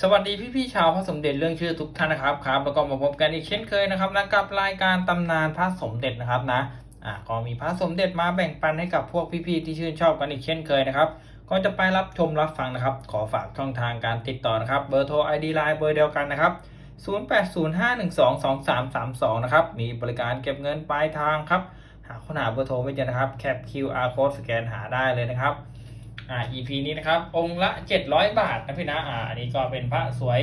สวัสดีพี่พี่ๆชาวพระสมเด็จเรื่องชื่อทุกท่านนะครับครับแล้วก็มาพบกันอีกเช่นเคยนะครับนะกับรายการตำนานพระสมเด็จนะครับนะอ่าก็มีพระสมเด็จมาแบ่งปันให้กับพวกพี่ๆที่ชื่นชอบกันอีกเช่นเคยนะครับก็จะไปรับชมรับฟังนะครับ ขอฝากช่องทางการติดต่อนะครับเบอร์โทร ID Line เบอร์เดียวกันนะครับ 0805122332 นะครับมีบริการเก็บเงินปลายทางครับหาค้นหาเบอร์โทรไม่เจอนะครับแคป QR code สแกนหาได้เลยนะครับ อ่า EP นี้นะครับ องค์ละ 700 บาทนะพี่นะอ่าอันนี้ก็เป็นพระสวย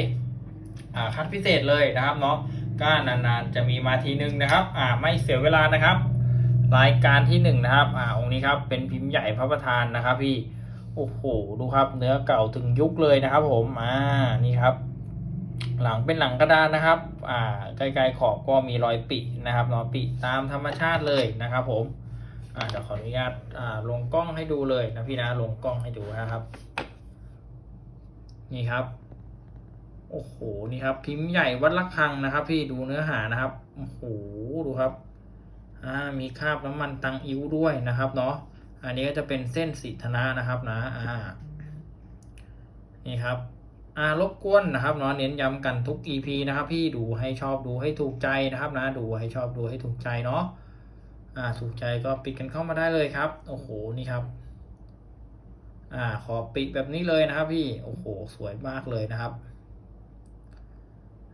อ่าคัดพิเศษเลยนะครับเนาะก็นานๆจะมีมาทีนึงนะครับ อ่าไม่เสียเวลานะครับ รายการที่หนึ่งนะครับ อ่าองค์นี้ครับเป็นพิมพ์ใหญ่พระประธานนะครับ พี่โอ้โหดูครับ เนื้อเก่าถึงยุคเลยนะครับ ผมอ่านี่ครับ หลังเป็นหลังกระดานนะครับ อ่าใกล้ๆขอบก็มีรอยปินะครับเนาะปิตามธรรมชาติเลยนะครับ ผม เดี๋ยวขออนุญาตอ่าลงกล้องให้ดูเลยนะพี่นะลงกล้องให้ดูนะครับ นี่ครับ โอ้โหนี่ครับ พิมพ์ใหญ่วัดละคังนะครับ พี่ดูเนื้อหานะครับโอ้โหดูครับอ่ามีคราบน้ำมันตังอิ้วด้วยนะครับเนาะอันนี้ก็จะเป็นเส้นสีธนะนะครับนะอ่านี่ครับอ่ารบกวนนะครับเนาะเน้นย้ำกันทุก EP นะครับ พี่ดูให้ชอบดูให้ถูกใจนะครับนะ ดูให้ชอบดูให้ถูกใจเนาะ อ่าถูกใจก็ปิดกันเข้ามาได้เลยครับ โอ้โหนี่ครับ อ่าขอปิดแบบนี้เลยนะครับ พี่โอ้โหสวยมากเลยนะครับ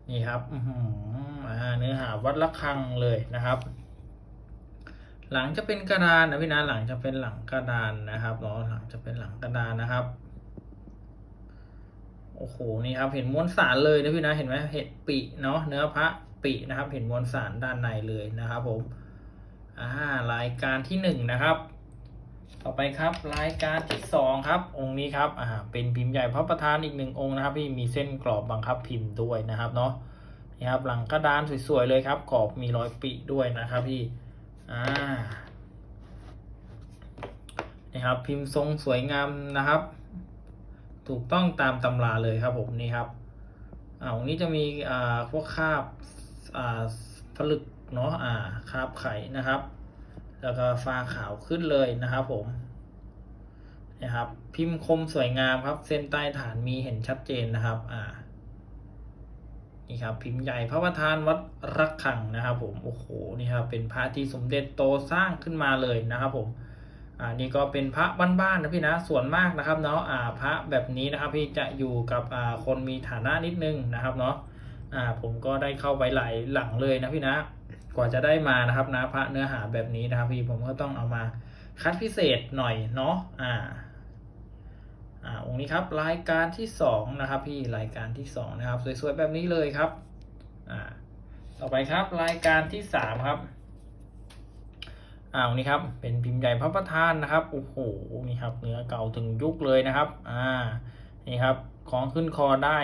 นี่ครับอืมอ่าเนื้อหาวัดละคังเลยนะครับ หลังจะเป็นกระดานนะพี่นะหลังจะเป็นหลังกระดานนะครับเนาะหลังจะเป็นหลังกระดานนะครับโอ้โห นี่ครับ เห็นมวลสารเลยนะพี่นะ เห็นไหมเห็ดปีเนาะ เนื้อพระปีนะครับ เห็นมวลสารด้านในเลยนะครับผม อ่ารายการที่หนึ่งนะครับ ต่อไปครับรายการที่สองครับ องค์นี้ครับอ่าเป็นพิมพ์ใหญ่พระประธานอีกหนึ่งองค์นะครับที่มีเส้นกรอบบังคับพิมพ์ด้วยนะครับเนาะนี่ครับหลังกระดานสวยๆเลยครับกรอบมีรอยปิด้วยนะครับพี่อ่านี่ครับพิมพ์ทรงสวยงามนะครับ ถูกต้องตามตำราเลยครับผมนี่ครับอ่าองค์นี้จะมีอ่าพวกคาบอ่า ผลึกเนาะอ่าคาบไข่นะครับ แล้วก็ฟ้าขาวขึ้นเลยนะครับ ผมนะครับ พิมพ์คมสวยงามครับ เส้นใต้ฐานมีเห็นชัดเจนนะครับ อ่านี่ครับพิมพ์ใหญ่พระประธานวัดรักขังนะครับ ผมโอ้โหนี่ครับเป็นพระที่สมเด็จโตสร้างขึ้นมาเลยนะครับ ผมอ่านี่ก็เป็นพระบ้านๆนะพี่นะส่วนมากนะครับเนาะอ่าพระแบบนี้นะครับ พี่จะอยู่กับอ่าคนมีฐานะนิดนึงนะครับเนาะ อ่าผมก็ได้เข้าไปหลายหลังเลยนะพี่นะ กว่าจะได้มานะครับนะพระเนื้อหาแบบนี้นะครับพี่ผมก็ต้องเอามาคัดพิเศษหน่อยเนาะอ่าอ่าองค์นี้ครับรายการที่สองนะครับพี่รายการที่สองนะครับ สวยๆแบบนี้เลยครับอ่าต่อไปครับรายการที่สามครับอ่าองค์นี้ครับเป็นพิมพ์ใหญ่พระประธานนะครับโอ้โหนี่ครับเนื้อเก่าถึงยุคเลยนะครับอ่านี่ครับของขึ้นคอได้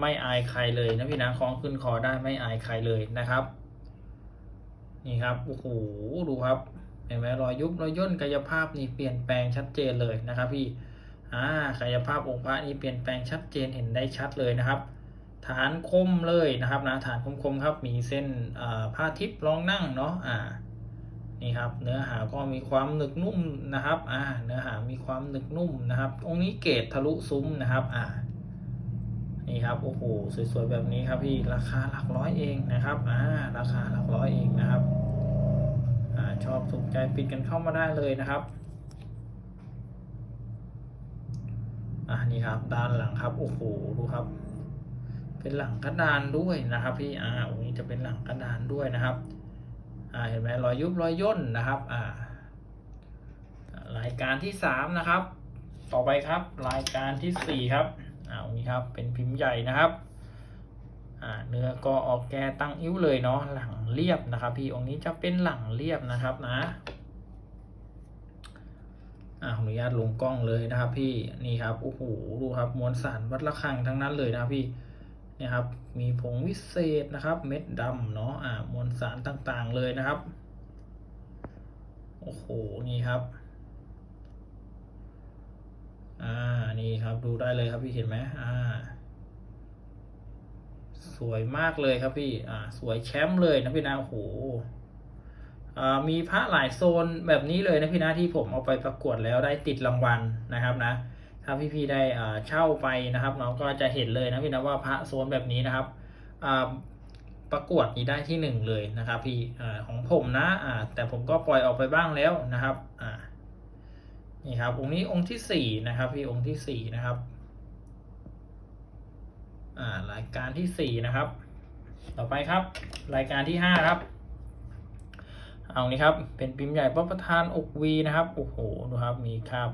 ไม่อายใครเลยนะพี่นะของขึ้นคอได้ไม่อายใครเลยนะครับ นี่ครับโอ้โหดูครับเห็นไหมรอยยุบรอยย่นกายภาพนี่เปลี่ยนแปลงชัดเจนเลยนะครับพี่อ่ากายภาพองค์พระนี่เปลี่ยนแปลงชัดเจนเห็นได้ชัดเลยนะครับ ฐานคมเลยนะครับนะฐานคมๆครับ มีเส้นผ้าทิพย์รองนั่งเนาะอ่านี่ครับเนื้อหาก็มีความหนึกนุ่มนะครับอ่าเนื้อหามีความหนึกนุ่มนะครับ องค์นี้เกรดทะลุซุ้มนะครับอ่า นี่ครับโอ้โหสวยๆแบบนี้ครับพี่ราคาหลักร้อยเองนะครับอ่าราคาหลักร้อยเองนะครับอ่าชอบถูกใจปิดกันเข้ามาได้เลยนะครับอ่านี่ครับด้านหลังครับโอ้โหดูครับ เป็นหลังกระดานด้วยนะครับ พี่อ่าองนี้จะเป็นหลังกระดานด้วยนะครับอ่าเห็นไหมรอยยุบรอยย่นนะครับอ่ารายการที่สามนะครับ ต่อไปครับ รายการที่สี่ครับ อ่าองนี้ครับเป็นพิมพ์ใหญ่นะครับอ่าเนื้อก็ออกแกตั้งอิ้วเลยเนาะหลังเรียบนะครับ พี่องค์นี้จะเป็นหลังเรียบนะครับนะอ่าขออนุญาตลงกล้องเลยนะครับ พี่นี่ครับโอ้โหดูครับมวลสารวัดระฆังทั้งนั้นเลยนะครับพี่เนี่ยครับมีผงวิเศษนะครับ เม็ดดำเนาะอ่ามวลสารต่างๆเลยนะครับโอ้โหนี่ครับ อ่า นี่ ครับดูได้เลยครับพี่เห็นไหมอ่า สวยมากเลยครับพี่ อ่า สวยแชมป์เลยนะพี่นะโอ้โหอ่ามีพระหลายโซนแบบนี้เลยนะพี่นะที่ผมเอาไปประกวดแล้วได้ติดรางวัลนะครับนะ ถ้าพี่ๆได้เช่าไปนะครับเนาะก็จะเห็นเลยนะพี่นะว่าพระโซนแบบนี้นะครับประกวดนี้ได้ที่หนึ่งเลยนะครับพี่อของผมนะแต่ผมก็ปล่อยออกไปบ้างแล้วนะครับอ่า นี่ครับองค์นี้องค์ที่สี่นะครับพี่องค์ที่สี่นะครับอ่ารายการที่สี่นะครับ ต่อไปครับ รายการที่ห้าครับ เอานี้ครับ เป็นพิมพ์ใหญ่พระประธานอกวีนะครับโอ้โหดูครับมีครับ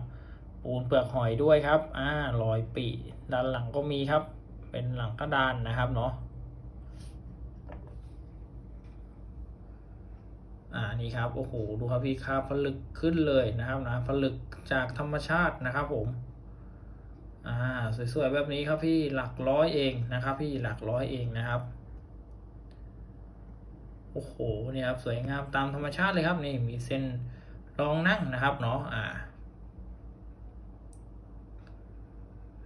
ปูนเปลือกหอยด้วยครับอ่ารอยปีด้านหลังก็มีครับ เป็นหลังกระดานนะครับเนาะ อ่านี่ครับโอ้โหดูครับพี่ครับผลึกขึ้นเลยนะครับนะผลึกจากธรรมชาตินะครับผมอ่าสวยๆแบบนี้ครับพี่หลักร้อยเองนะครับ พี่หลักร้อยเองนะครับโอ้โหเนี่ยครับสวยงามตามธรรมชาติเลยครับนี่มีเส้นรองนั่งนะครับเนาะอ่า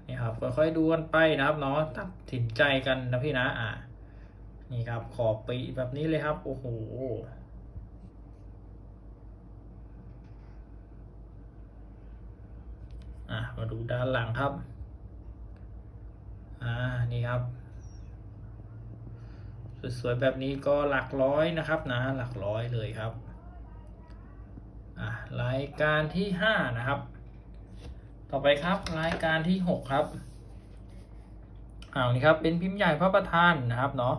นี่ครับค่อยๆดูกันไปนะครับเนาะตัดสินใจกันนะพี่นะอ่านี่ครับขอบปีแบบนี้เลยครับ โอ้โห อะมาดูด้านหลังครับ อ่า นี่ครับ สวยๆแบบนี้ก็หลักร้อยนะครับนะ หลักร้อยเลยครับ อะรายการที่ห้านะครับ ต่อไปครับรายการที่หกครับอ่านี่ครับ เป็นพิมพ์ใหญ่พระประธานนะครับเนาะ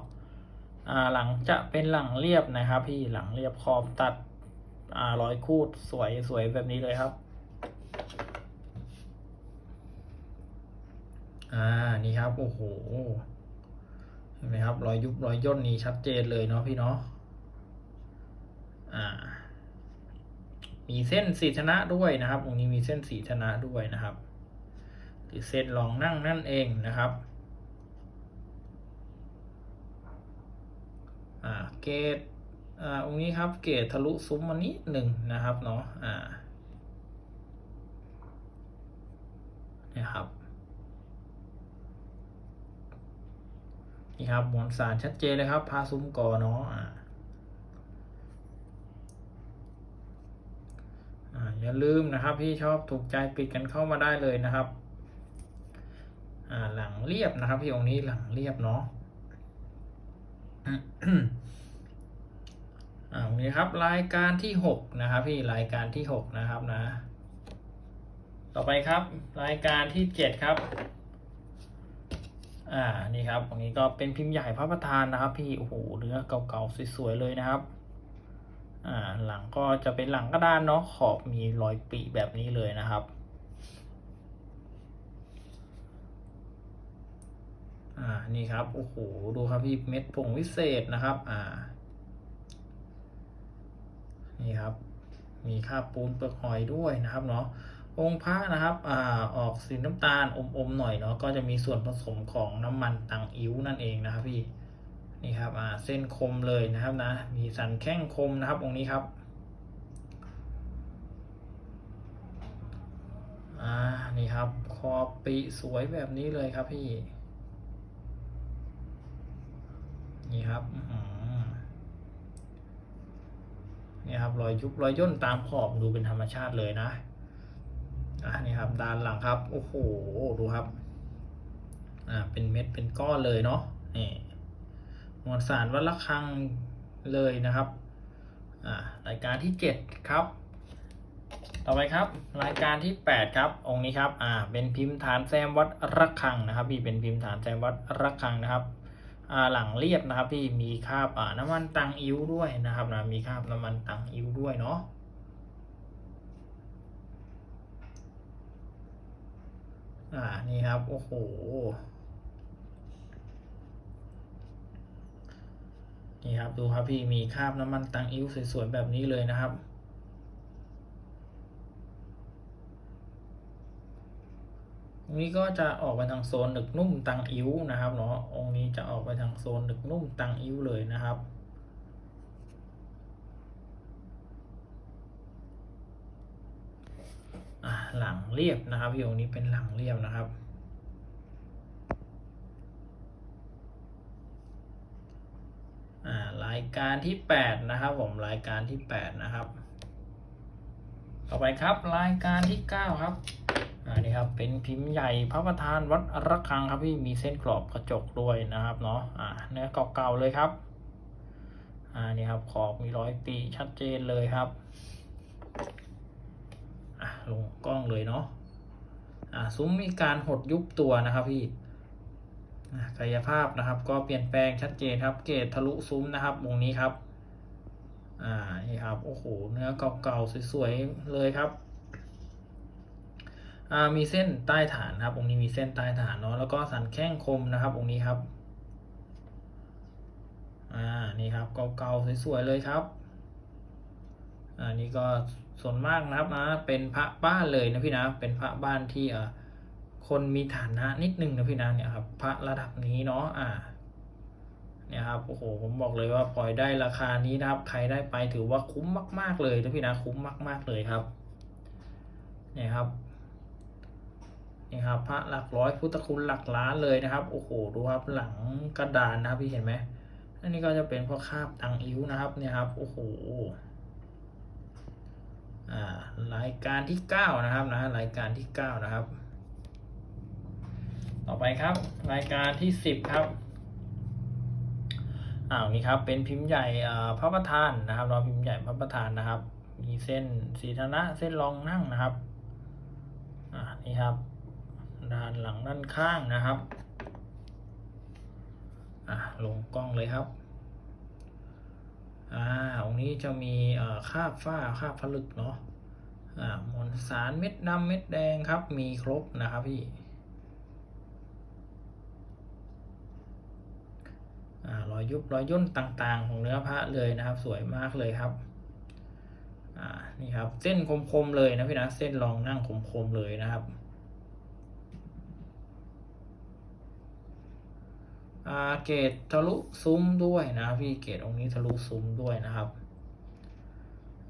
อ่า หลังจะเป็นหลังเรียบนะครับ พี่ หลังเรียบขอบตัด อ่ารอยคูดสวยสวยแบบนี้เลยครับ อ่านี่ครับโอ้โหเห็นไหมครับรอยยุบรอยย่นนี้ชัดเจนเลยเนาะพี่เนาะอ่า มีเส้นสีชนะด้วยนะครับตรงนี้มีเส้นสีชนะด้วยนะครับหรือเส้นรองนั่งนั่นเองนะครับอ่าเกตอ่าตรงนี้ครับเกตทะลุซุ้มมานิดหนึ่งนะครับเนาะอ่านี่ครับ ครับมวลสารชัดเจนเลยครับพาซุ้มกอเนาะอย่าลืมนะครับพี่ชอบถูกใจปิดกันเข้ามาได้เลยนะครับหลังเรียบนะครับพี่องค์นี้หลังเรียบเนาะอ่านี้ครับรายการที่หกนะครับ พี่รายการที่หกนะครับนะ ต่อไปครับ รายการที่เจ็ดครับ อ่านี่ครับตรงนี้ก็เป็นพิมพ์ใหญ่พระประธานนะครับ พี่โอ้โหเนื้อเก่าๆสวยๆเลยนะครับ อ่าหลังก็จะเป็นหลังกระดานเนาะขอบมีรอยปีแบบนี้เลยนะครับอ่านี่ครับโอ้โหดูครับพี่เม็ดผงวิเศษนะครับ อ่า นี่ครับ มีคราปูนเปลือกหอยด้วยนะครับเนาะ องค์พระนะครับอออกสีน้ำตาลอมๆหน่อยเนาะก็จะมีส่วนผสมของน้ำมันตังอิ้วนั่นเองนะครับพี่นี่ครับเส้นคมเลยนะครับนะ มีสันแข้งคมนะครับ องค์นี้ครับอ่านี่ครับ คอปีสวยแบบนี้เลยครับพี่ นี่ครับนี่ครับรอยยุบรอยย่นตามขอบดูเป็นธรรมชาติเลยนะ อ่านี่ครับด้านหลังครับโอ้โหดูครับอ่าเป็นเม็ดเป็นก้อนเลยเนาะนี่มวลสารวัดระฆังเลยนะครับอ่ารายการที่เจ็ดครับ ต่อไปครับ รายการที่แปดครับ องค์นี้ครับอ่าเป็นพิมพ์ฐานแซมวัดระฆังนะครับ พี่เป็นพิมพ์ฐานแซมวัดระฆังนะครับอ่าหลังเรียบนะครับ พี่มีคราบอ่าน้ำมันตังอิ้วด้วยนะครับนะมีคราบน้ำมันตังอิ้วด้วยเนาะ อ่า นี่ครับ โอ้โห นี่ครับ ดูครับพี่ มีคราบน้ำมันตังอิ้วสวยๆ แบบนี้เลยนะครับองนี้ก็จะออกไปทางโซนหนึกนุ่มตังอิ้วนะครับเนาะ องค์นี้จะออกไปทางโซนหนึกนุ่มตังอิ้วเลยนะครับ อ่า หลังเรียบนะครับพี่อนี้เป็นหลังเรียบนะครับ รายการที่แปดนะครับผมรายการที่แปดนะครับ ต่อไปครับรายการที่เก้าครับอ่านี่ครับเป็นพิมพ์ใหญ่พระประธานวัดระฆังครับพี่มีเส้นกรอบกระจกด้วยนะครับเนาะอ่าเนื้อเก่าๆเลยครับอ่านี่ครับขอบมีร้อยตีชัดเจนเลยครับ กล้องเลยเนาะอ่าซุ้มมีการหดยุบตัวนะครับพี่กายภาพนะครับ ก็เปลี่ยนแปลงชัดเจนครับ เกตทะลุซุ้มนะครับวงนี้ครับ อ่านี่ครับโอ้โหเนื้อเก่าๆสวยๆเลยครับอ่ามีเส้นใต้ฐานครับองค์นี้มีเส้นใต้ฐานเนาะแล้วก็สันแข้งคมนะครับองค์นี้ครับอ่านี่ครับเก่าๆสวยๆเลยครับอ่านี่ก็ ส่วนมากนะครับนะเป็นพระบ้านเลยนะพี่นะเป็นพระบ้านที่อ่าคนมีฐานะนิดนึงนะพี่นะเนี่ยครับพระระดับนี้เนาะอ่าเนี่ยครับโอ้โหผมบอกเลยว่าปล่อยได้ราคานี้นะครับ ใครได้ไปถือว่าคุ้มมาก ๆเลยนะพี่นะคุ้มมาก ๆเลยครับเนี่ยครับนี่ครับพระหลักร้อยพุทธคุณหลักล้านเลยนะครับ โอ้โหดูครับหลังกระดานนะครับพี่เห็นไหมอันนี้ก็จะเป็นพวกคาบตังอิ้วนะครับเนี่ยครับโอ้โห รายการที่เก้านะครับนะรายการที่เก้านะครับ ต่อไปครับ รายการที่สิบครับอ่านี่ครับเป็นพิมพ์ใหญ่พระประธานนะครับ เราพิมพ์ใหญ่พระประธานนะครับ มีเส้นสีธนะเส้นรองนั่งนะครับอ่านี่ครับ ด้านหลังด้านข้างนะครับอ่าลงกล้องเลยครับ อ่าองค์นี้จะมีเอ่อคาบฝ้าคาบผลึกเนาะอ่ามวลสารเม็ดดำเม็ดแดงครับ มีครบนะครับพี่อ่ารอยยุบรอยย่นต่างๆ ของเนื้อพระเลยนะครับ สวยมากเลยครับอ่านี่ครับ เส้นคมๆเลยนะพี่นะเส้นรองนั่งคมๆเลยนะครับ อ่า เกตทะลุซุ้มด้วยนะพี่เกตองค์นี้ทะลุซุ้มด้วยนะครับ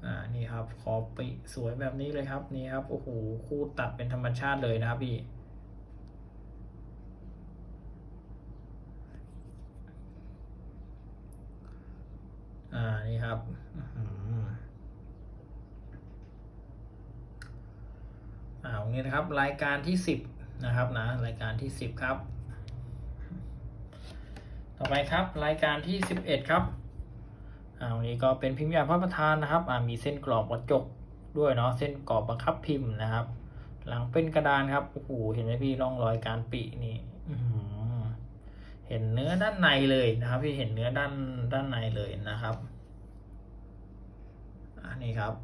อ่านี่ครับขอปิสวยแบบนี้เลยครับนี่ครับโอ้โหคู่ตัดเป็นธรรมชาติเลยนะครับพี่อ่านี่ครับอ่าตรงนี้นะครับรายการที่สิบนะครับนะรายการที่สิบครับ ต่อไปครับรายการที่สิบเอ็ดครับอ่าตรงนี้ก็เป็นพิมพ์ใหญ่พระประธานนะครับอ่ามีเส้นกรอบกระจกด้วยเนาะเส้นกรอบบังคับพิมพ์นะครับ หลังเป็นกระดานครับโอ้โหเห็นไหมพี่ร่องรอยการปินี่เห็นเนื้อด้านในเลยนะครับพี่เห็นเนื้อด้านด้านในเลยนะครับอันนี้ครับ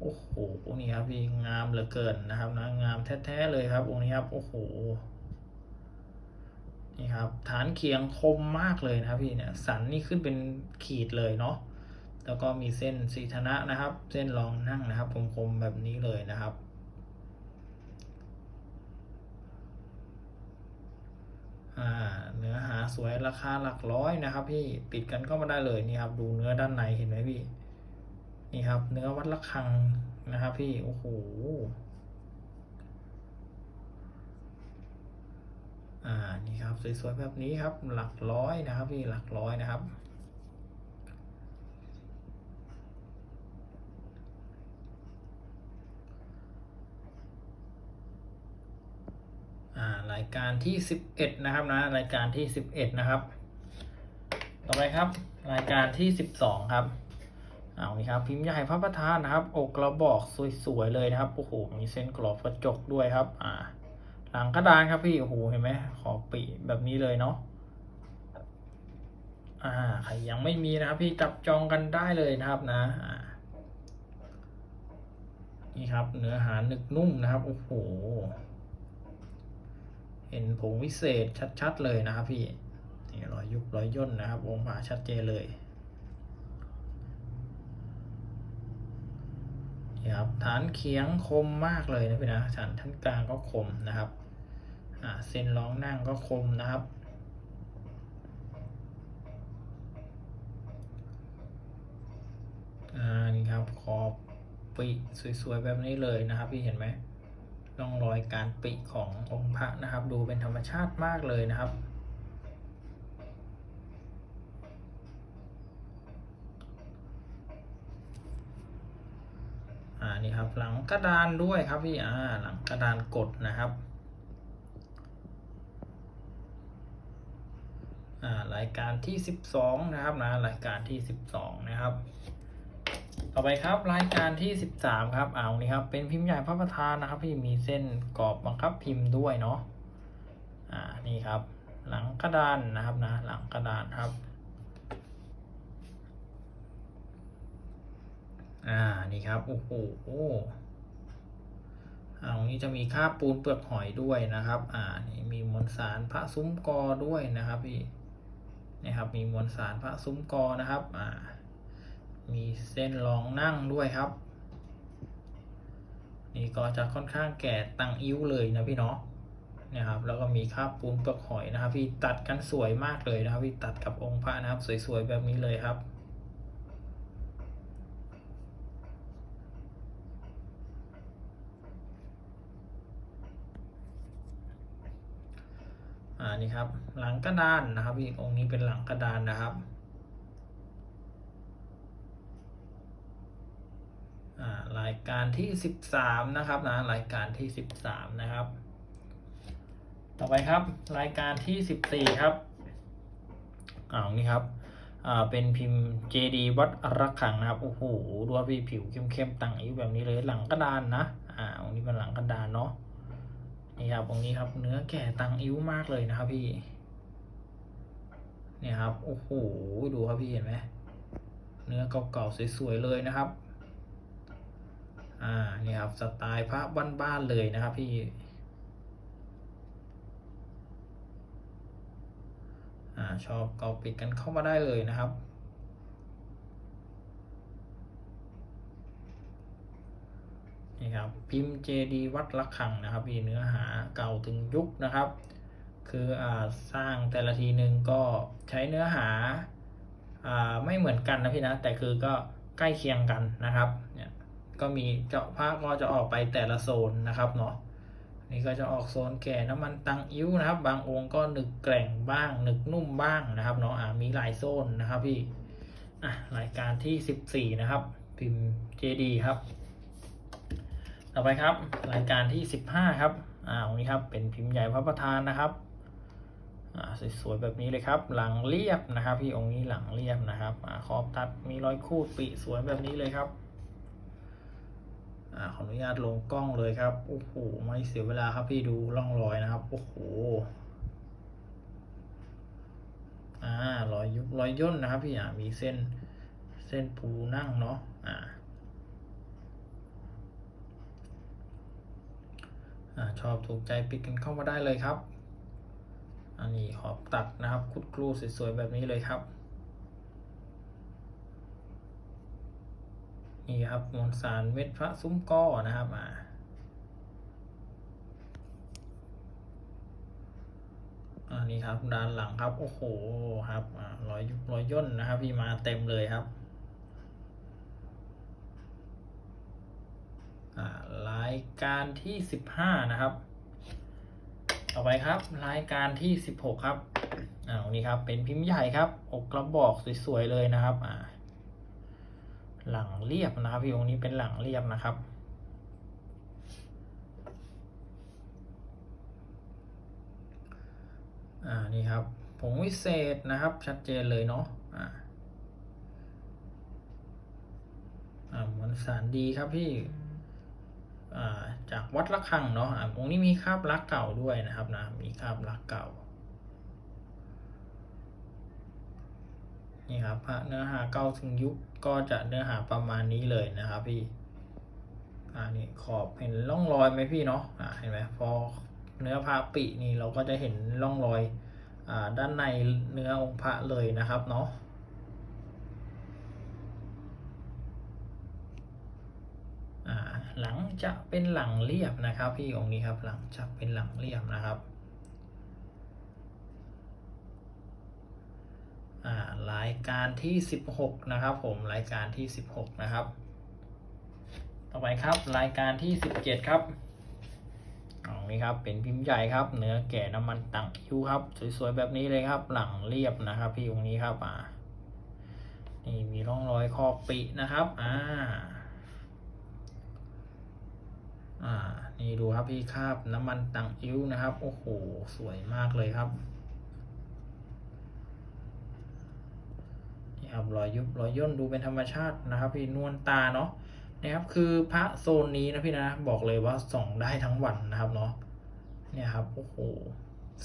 โอ้โหนี่ครับพี่งามเหลือเกินนะครับนะงามแท้ๆเลยครับองค์นี้ครับโอ้โห นี่ครับฐานเคียงคมมากเลยนะครับพี่เนี่ยสันนี่ขึ้นเป็นขีดเลยเนาะแล้วก็มีเส้นสีธนะนะครับ เส้นรองนั่งนะครับคมๆแบบนี้เลยนะครับ เนื้อหาสวยราคาหลักร้อยนะครับ พี่ปิดกันก็มาได้เลยนี่ครับ ดูเนื้อด้านในเห็นไหมพี่ นี่ครับ เนื้อวัดระฆังนะครับ พี่โอ้โห อ่านี่ครับสวยๆแบบนี้ครับหลักร้อยนะครับพี่หลักร้อยนะครับอ่ารายการที่สิบเอ็ดนะครับนะรายการที่สิบเอ็ดนะครับ ต่อไปครับ รายการที่สิบสองครับเอานี่ครับพิมพ์ใหญ่พระประธานนะครับ อกกระบอกสวยๆเลยนะครับโอ้โหมีเส้นกรอบกระจกด้วยครับ อ่า หลังกระดานครับพี่โอ้โหเห็นไหมขอบปีแบบนี้เลยเนาะอ่าใครยังไม่มีนะครับพี่จับจองกันได้เลยนะครับนะนี่ครับเนื้อหาหนึกนุ่มนะครับโอ้โหเห็นผงวิเศษชัดๆเลยนะครับพี่นี่รอยยุบรอยย่นนะครับองค์พระชัดเจนเลย ครับฐานเคียงคมมากเลยนะพี่นะฐานท่านกลางก็คมนะครับเส้นร้องนั่งก็คมนะครับ อ่า นี่ครับ ขอบปิสวยๆ แบบนี้เลยนะครับพี่เห็นไหมร่องรอยการปิขององค์พระนะครับ ดูเป็นธรรมชาติมากเลยนะครับ อ่า นี่ครับ หลังกระดานด้วยครับพี่อ่าหลังกระดานกดนะครับอ่ารายการที่สิบสองนะครับนะรายการที่สิบสองนะครับ ต่อไปครับรายการที่สิบสามครับเอานี่ครับเป็นพิมพ์ใหญ่พระประธานนะครับพี่มีเส้นกรอบบังคับพิมพ์ด้วยเนาะอ่านี่ครับ หลังกระดานนะครับนะหลังกระดานครับ อ่า นี่ครับ โอ้โหอ่าตรงนี้จะมีค่าปูนเปลือกหอยด้วยนะครับ อ่า นี่มีมวลสารพระซุ้มกอด้วยนะครับพี่นี่ครับ มีมวลสารพระซุ้มกอนะครับ อ่า มีเส้นรองนั่งด้วยครับ นี่ก็จะค่อนข้างแก่ตังอิ้วเลยนะพี่เนาะนี่ยครับ แล้วก็มีคราปูนเปลือกหอยนะครับ พี่ตัดกันสวยมากเลยนะครับ พี่ตัดกับองค์พระนะครับ สวยๆแบบนี้เลยครับ นี่ครับ หลังกระดานนะครับพี่องค์นี้เป็นหลังกระดานนะครับรายการที่สิบสามนะครับนะรายการที่สิบสามนะครับ ต่อไปครับ รายการที่สิบสี่ครับอ่านี่ครับเป็นพิมพ์ JD วัดระฆังนะครับโอ้โหดูว่าพี่ผิวเข้มๆตังอิ้วแบบนี้เลยหลังกระดานนะอ่าองค์นี้เป็นหลังกระดานเนาะ นี่ครับองนี้ครับเนื้อแก่ตังอิ้วมากเลยนะครับพี่เนี่ยครับโอ้โหดูครับพี่เห็นไหมเนื้อเก่าๆสวยๆเลยนะครับ อ่านี่ครับสไตล์พระบ้านๆเลยนะครับพี่อ่าชอบก็ปิดกันเข้ามาได้เลยนะครับ นี่ครับพิมพ์ JD วัดระฆังนะครับพี่เนื้อหาเก่าถึงยุคนะครับ คืออสร้างแต่ละทีหนึ่งก็ใช้เนื้อหาไม่เหมือนกันนะพี่นะแต่คือก็ใกล้เคียงกันนะครับเนี่ยก็มีเจาะผ้าก็จะออกไปแต่ละโซนนะครับเนาะนี่ก็จะออกโซนแก่น้ำมันตังอิ้วนะครับ บางองค์ก็หนึกแกร่งบ้างหนึกนุ่มบ้างนะครับเนาะมีหลายโซนนะครับพี่อะรายการที่สิบสี่นะครับ พิมพ์ JD ครับ ต่อไปครับ รายการที่สิบห้าครับอ่าตรงนี้ครับเป็นพิมพ์ใหญ่พระประธานนะครับอ่าสวยๆแบบนี้เลยครับ หลังเรียบนะครับ พี่องค์นี้หลังเรียบนะครับอ่าขอบตัดมีรอยคูดปีสวยแบบนี้เลยครับอ่าขออนุญาตลงกล้องเลยครับโอ้โหไม่เสียเวลาครับพี่ดูร่องรอยนะครับโอ้โหอ่ารอยยุบรอยย่นนะครับพี่อ่ามีเส้นเส้นปูนั่งเนาะอ่า อ่า ชอบถูกใจปิดกันเข้ามาได้เลยครับ อันนี้ขอบตัดนะครับคุดครูสวยๆแบบนี้เลยครับ นี่ครับมวลสารเม็ดพระซุ้มก้อนะครับอ่าอันนี้ครับด้านหลังครับ โอ้โหครับรอยยุบรอยย่นนะครับ พี่มาเต็มเลยครับอ่า รายการที่สิบห้านะครับ ต่อไปครับ รายการที่สิบหกครับอ่าอันนี้ครับเป็นพิมพ์ใหญ่ครับ อกกระบอกสวยๆเลยนะครับอ่าหลังเรียบนะครับพี่องค์นี้เป็นหลังเรียบนะครับอ่านี่ครับผงวิเศษนะครับ ชัดเจนเลยเนาะอ่าอ่ามวลสารดีครับพี่ จากวัดระฆังเนาะองค์นี้มีคาบลักเก่าด้วยนะครับนะมีคาบลักเก่านี่ครับพระเนื้อหาเก้าถึงยุคก็จะเนื้อหาประมาณนี้เลยนะครับพี่อ่านี่ขอบเห็นร่องรอยไหมพี่เนาะอ่าเห็นไหมพอเนื้อพระปินี่เราก็จะเห็นร่องรอยอ่าด้านในเนื้อองค์พระเลยนะครับเนาะอ่า หลังจะเป็นหลังเรียบนะครับพี่องค์นี้ครับหลังจะเป็นหลังเรียบนะครับอ่ารายการที่สิบหกนะครับ ผมรายการที่สิบหกนะครับ ต่อไปครับรายการที่สิบเจ็ดครับอ๋อนี่ครับเป็นพิมพ์ใหญ่ครับ เนื้อแก่น้ำมันตังคิวครับ สวยๆแบบนี้เลยครับ หลังเรียบนะครับพี่องค์นี้ครับอ่านี่มีร่องรอยคอปีนะครับอ่า อ่า นี่ดูครับพี่คราบน้ำมันตังอิ้วนะครับ โอ้โห สวยมากเลยครับนี่ครับรอยยุบรอยย่นดูเป็นธรรมชาตินะครับ พี่นวลตาเนาะนะครับคือพระโซนนี้นะพี่นะบอกเลยว่าส่องได้ทั้งวันนะครับเนาะเนี่ยครับโอ้โห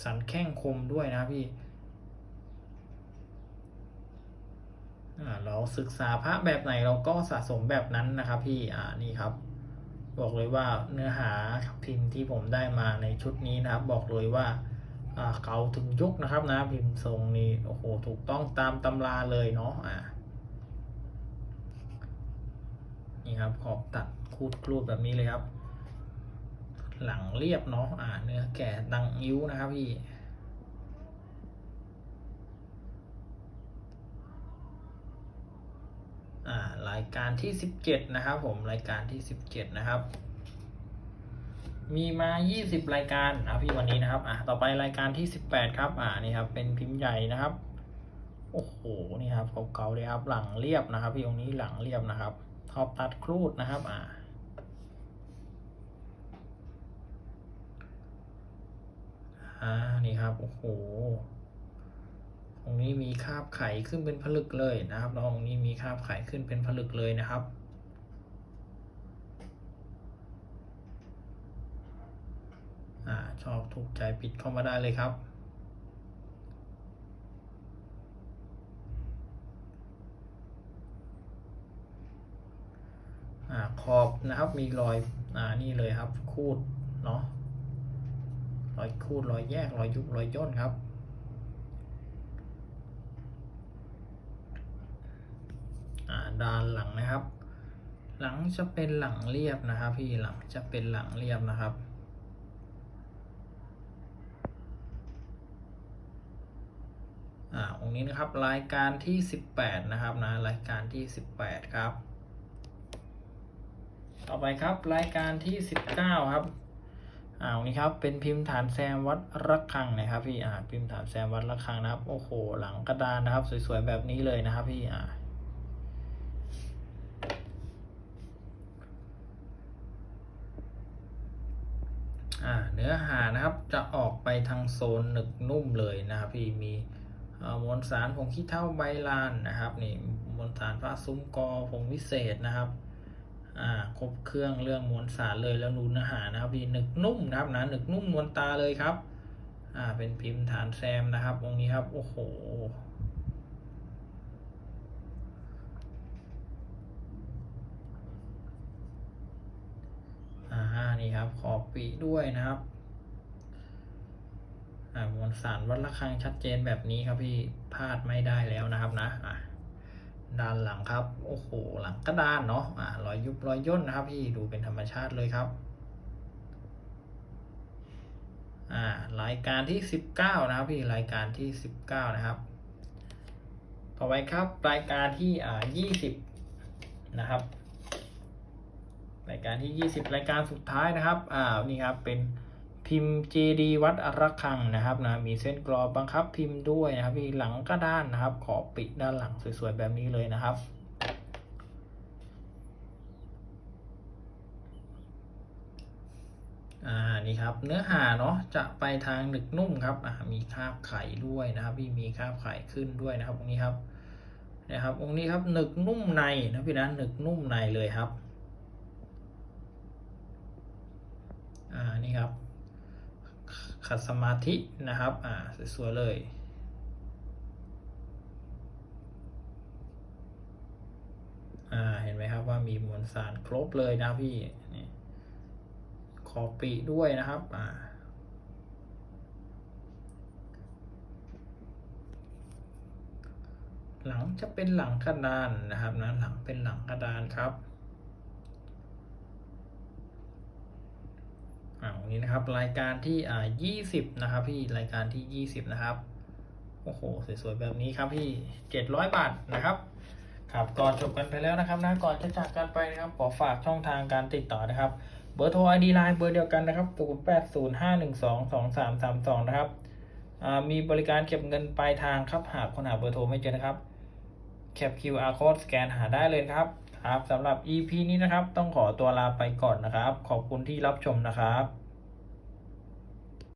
สันแข้งคมด้วยนะพี่อ่าเราศึกษาพระแบบไหนเราก็สะสมแบบนั้นนะครับพี่อ่านี่ครับ บอกเลยว่าเนื้อหาพิมพ์ที่ผมได้มาในชุดนี้นะครับ บอกเลยว่าเก่าถึงยุคนะครับนะพิมพ์ทรงนี้โอ้โหถูกต้องตามตำราเลยเนาะอ่านี่ครับขอบตัดคูดกรูดแบบนี้เลยครับ หลังเรียบเนาะอ่าเนื้อแก่ดังอิ้วนะครับพี่ อ่า รายการที่สิบเจ็ดนะครับผมรายการที่สิบเจ็ดนะครับ มีมายี่สิบรายการอะพี่วันนี้นะครับอะต่อไปรายการที่สิบแปดครับอ่านี่ครับเป็นพิมพ์ใหญ่นะครับโอ้โหนี่ครับเก่าๆเลยครับหลังเรียบนะครับ พี่องค์นี้หลังเรียบนะครับท็อปตัดครูดนะครับอ่าอ่านี่ครับโอ้โห ตรงนี้มีคาบไข่ขึ้นเป็นผลึกเลยนะครับน้องตรงนี้มีคาบไข่ขึ้นเป็นผลึกเลยนะครับ อ่าชอบถูกใจปิดเข้ามาได้เลยครับอ่าขอบนะครับมีรอยอ่านี่เลยครับคูดเนาะรอยคูดรอยแยกรอยยุบรอยย่นครับ อ่า ดานหลังนะครับ หลังจะเป็นหลังเรียบนะครับ พี่หลังจะเป็นหลังเรียบนะครับอ่าองค์นี้นะครับรายการที่สิบแปดนะครับนะรายการที่สิบแปดครับ ต่อไปครับรายการที่สิบเก้าครับอ่าองค์นี้ครับเป็นพิมพ์ฐานแซมวัดระฆังนะครับพี่อ่าพิมพ์ฐานแซมวัดระฆังนะครับโอ้โหหลังกระดานนะครับ สวยๆแบบนี้เลยนะครับพี่อ่า อ่าเนื้อหานะครับจะออกไปทางโซนหนึกนุ่มเลยนะครับพี่มีมวลสารผงขี้เถ้าใบลานนะครับนี่มวลสารฟ้าซุ้มกอผงวิเศษนะครับอ่าครบเครื่องเรื่องมวลสารเลยแล้วนูเนื้อหานะครับพี่หนึกนุ่มนะครับนะหนึกนุ่มนวลตาเลยครับอ่าเป็นพิมพ์ฐานแซมนะครับองค์นี้ครับโอ้โหอ่านี่ครับขอบปีด้วยนะครับ มวลสารวัดระฆังชัดเจนแบบนี้ครับพี่พลาดไม่ได้แล้วนะครับนะอ่าด้านหลังครับโอ้โหหลังกระดานเนาะอ่ารอยยุบรอยย่นนะครับ พี่ดูเป็นธรรมชาติเลยครับอ่ารายการที่สิบเก้านะครับพี่รายการที่สิบเก้านะครับ ต่อไปครับรายการที่อ่ายี่สิบนะครับ รายการที่ 20 รายการสุดท้ายนะครับอ่านี่ครับเป็น พิมพ์ JD วัดอรักขังนะครับนะมีเส้นกรอบบังคับพิมพ์ด้วยนะครับมีหลังก็ด้านนะครับ ขอบปิดด้านหลังสวยๆแบบนี้เลยนะครับอ่านี่ครับเนื้อหาเนาะจะไปทางหนึกนุ่มครับอ่ามีคราบไข่ด้วยนะครับพี่มีคราบไข่ขึ้นด้วยนะครับตรงนี้ครับนะครับองค์นี้ครับหนึกนุ่มในนะพี่นะหนึกนุ่มในเลยครับอ่านี่ครับ ขัดสมาธินะครับ อ่าสวยๆเลยอ่าเห็นไหมครับว่ามีมวลสารครบเลยนะพี่นี่ขอปีด้วยนะครับอ่าหลังจะเป็นหลังกระดานนะครับนะหลังเป็นหลังกระดานครับ อ่าวันนี้นะครับ รายการที่อ่ายี่สิบนะครับ พี่รายการที่ยี่สิบนะครับโอ้โหสวยๆแบบนี้ครับพี่เจ็ดร้อยบาทนะครับครับก่อนจบกันไปแล้วนะครับนะก่อนจะจากกันไปนะครับ ขอฝากช่องทางการติดต่อนะครับ เบอร์โทรไอดีไลน์เบอร์เดียวกันนะครับ0 8 0 5 1 2 2 3 3 2นะครับอ่ามีบริการเก็บเงินปลายทางครับหากคนหาเบอร์โทรไม่เจอนะครับแคป QR code สแกนหาได้เลยครับ คครับสำหรับ EP นี้นะครับ ต้องขอตัวลาไปก่อนนะครับ ขอบคุณที่รับชมนะครับ